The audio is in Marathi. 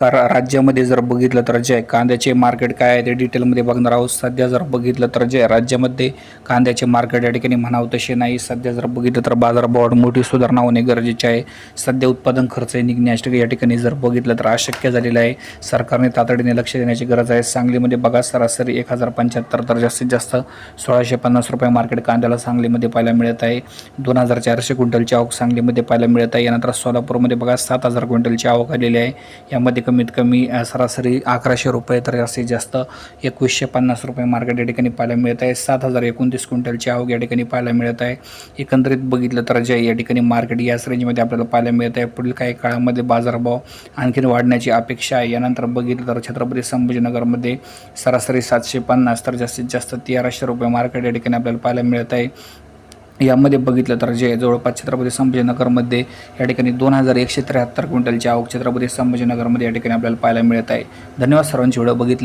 राज्यामध्ये जर बघितलं तर जे कांद्याचे मार्केट काय आहे ते डिटेलमध्ये बघणार आहोत. सध्या जर बघितलं तर जे राज्यामध्ये कांद्याचे मार्केट या ठिकाणी म्हणावं तसे नाही. सध्या जर बघितलं तर बाजारभावात मोठी सुधारणा होणे गरजेचे आहे. सध्या उत्पादन खर्च निघण्यास या ठिकाणी जर बघितलं तर अशक्य झालेलं आहे. सरकारने तातडीने लक्ष देण्याची गरज आहे. सांगलीमध्ये बघा सरासरी एक हजार पंच्याहत्तर तर जास्तीत जास्त सोळाशे पन्नास रुपये मार्केट कांद्याला सांगलीमध्ये पाहायला मिळत आहे. दोन हजार चारशे क्विंटलची आवक सांगलीमध्ये पाहायला मिळत आहे. यानंतर सोलापूरमध्ये बघा सात हजार क्विंटलची आवक आलेली आहे. यामध्ये कमीत कमी सरासरी अकराशे रुपये तर जास्तीत जास्त एकवीसशे पन्नास रुपये मार्केट या ठिकाणी पाहायला मिळत आहे. सात हजार एकोणतीस क्विंटलची आवक या ठिकाणी पाहायला मिळत आहे. एकंदरीत बघितलं तर जे या ठिकाणी मार्केट याच रेंजमध्ये आपल्याला पाहायला मिळत आहे. पुढील काही काळामध्ये बाजारभाव आणखीन वाढण्याची अपेक्षा आहे. यानंतर बघितलं तर छत्रपती संभाजीनगरमध्ये सरासरी सातशे पन्नास तर जास्तीत जास्त तेराशे रुपये मार्केट या ठिकाणी आपल्याला पाहायला मिळत आहे. यामध्ये बघितलं तर जे जवळपास छत्रपती संभाजीनगरमध्ये या ठिकाणी दोन हजार एकशे त्र्याहत्तर क्विंटलची आवक छत्रपती संभाजीनगरमध्ये या ठिकाणी आपल्याला पाहायला मिळत आहे. धन्यवाद सर्वांची व्हिडिओ बघितली